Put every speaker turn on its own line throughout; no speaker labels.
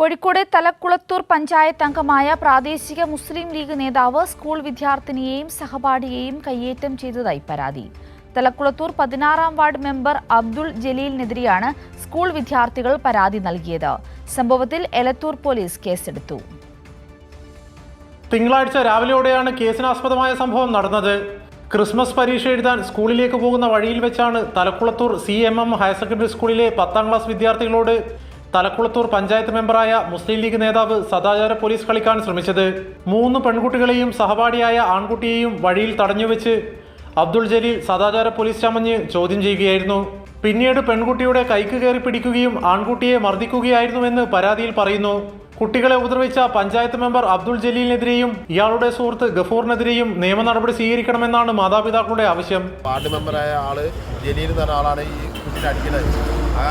കോഴിക്കോട് തലക്കുളത്തൂർ പഞ്ചായത്ത് അംഗമായ പ്രാദേശിക മുസ്ലിം ലീഗ് നേതാവ് സ്കൂൾ വിദ്യാർത്ഥിനിയെയും സഹപാഠിയെയും കയ്യേറ്റം ചെയ്തതായി പരാതി. തലക്കുളത്തൂർ പതിനാറാം വാർഡ് മെമ്പർ അബ്ദുൾ ജലീലിനെതിരെയാണ് സ്കൂൾ വിദ്യാർത്ഥികൾ പരാതി നൽകിയത്. സംഭവത്തിൽ എലത്തൂർ പോലീസ് കേസെടുത്തു.
തിങ്കളാഴ്ച രാവിലെയോടെയാണ് കേസിനാസ്പദമായ സംഭവം നടന്നത്. ക്രിസ്മസ് പരീക്ഷ എഴുതാൻ സ്കൂളിലേക്ക് പോകുന്ന വഴിയിൽ വെച്ചാണ് Thalakkulathur C M M higher secondary സ്കൂളിലെ പത്താം ക്ലാസ് വിദ്യാർത്ഥികളോട് തലക്കുളത്തൂർ പഞ്ചായത്ത് മെമ്പറായ മുസ്ലിം ലീഗ് നേതാവ് സദാചാര പോലീസ് കളിക്കാൻ ശ്രമിച്ചത്. മൂന്ന് പെൺകുട്ടികളെയും സഹപാഠിയായ ആൺകുട്ടിയെയും വഴിയിൽ തടഞ്ഞുവെച്ച് അബ്ദുൾ ജലീൽ സദാചാര പോലീസ് ചമഞ്ഞ് ചോദ്യം ചെയ്യുകയായിരുന്നു. പിന്നീട് പെൺകുട്ടിയുടെ കൈക്ക് കയറി പിടിക്കുകയും ആൺകുട്ടിയെ മർദ്ദിക്കുകയായിരുന്നുവെന്ന് പരാതിയിൽ പറയുന്നു. കുട്ടികളെ ഉപദ്രവിച്ച പഞ്ചായത്ത് മെമ്പർ അബ്ദുൾ ജലീലിനെതിരെയും ഇയാളുടെ സുഹൃത്ത് ഗഫൂറിനെതിരെയും നിയമ നടപടി സ്വീകരിക്കണമെന്നാണ് മാതാപിതാക്കളുടെ ആവശ്യം.
വാർഡ് മെമ്പറായ ആൾ ജലീൽ എന്ന് ആളാണ് ഈ കുട്ടിനെ അടിക്കുന്നത്. ആ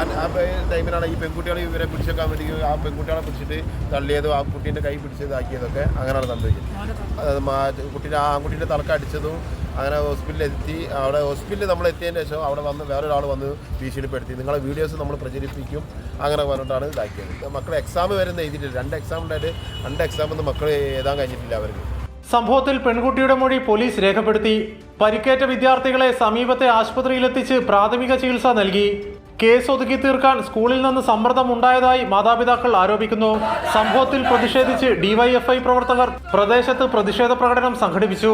ടൈമിലാണ് ഈ പെൺകുട്ടികളെ ഇവരെ പിടിച്ചേക്കാൻ വേണ്ടി ആ പെൺകുട്ടികളെ പിടിച്ചിട്ട് തള്ളിയതും ആ കുട്ടീന്റെ കൈ പിടിച്ചതാക്കിയതൊക്കെ അങ്ങനെയാണ് സംഭവിച്ചത്. കുട്ടീനെ ആ ആൺകുട്ടീന്റെ തലക്ക് അങ്ങനെ ഹോസ്പിറ്റലിൽ എത്തി അവിടെ ഹോസ്പിറ്റലിൽ നമ്മൾ എത്തിയതിന് ശേഷം അവിടെ വന്ന് വേറൊരാൾ വന്ന് ഭീഷണിപ്പെടുത്തി. നിങ്ങളെ വീഡിയോസ് നമ്മൾ പ്രചരിപ്പിക്കും. അങ്ങനെ പറഞ്ഞിട്ടാണ് ഇതാക്കിയത്. മക്കളെ എക്സാം വരുന്ന എഴുതിയിട്ടില്ല. രണ്ട് എക്സാം ഉണ്ടായിട്ട് രണ്ട് എക്സാം ഒന്നും മക്കൾ എഴുതാൻ കഴിഞ്ഞിട്ടില്ല അവർക്ക്.
സംഭവത്തിൽ പെൺകുട്ടിയുടെ മൊഴി പോലീസ് രേഖപ്പെടുത്തി. പരിക്കേറ്റ വിദ്യാർത്ഥികളെ സമീപത്തെ ആശുപത്രിയിലെത്തിച്ച് പ്രാഥമിക ചികിത്സ നൽകി. കേസ് ഒതുക്കി തീർക്കാൻ സ്കൂളിൽ നിന്ന് സമ്മർദ്ദം ഉണ്ടായതായി മാതാപിതാക്കൾ ആരോപിക്കുന്നു. സംഭവത്തിൽ പ്രതിഷേധിച്ച് ഡിവൈഎഫ്ഐ പ്രവർത്തകർ പ്രദേശത്ത് പ്രതിഷേധ പ്രകടനം സംഘടിപ്പിച്ചു.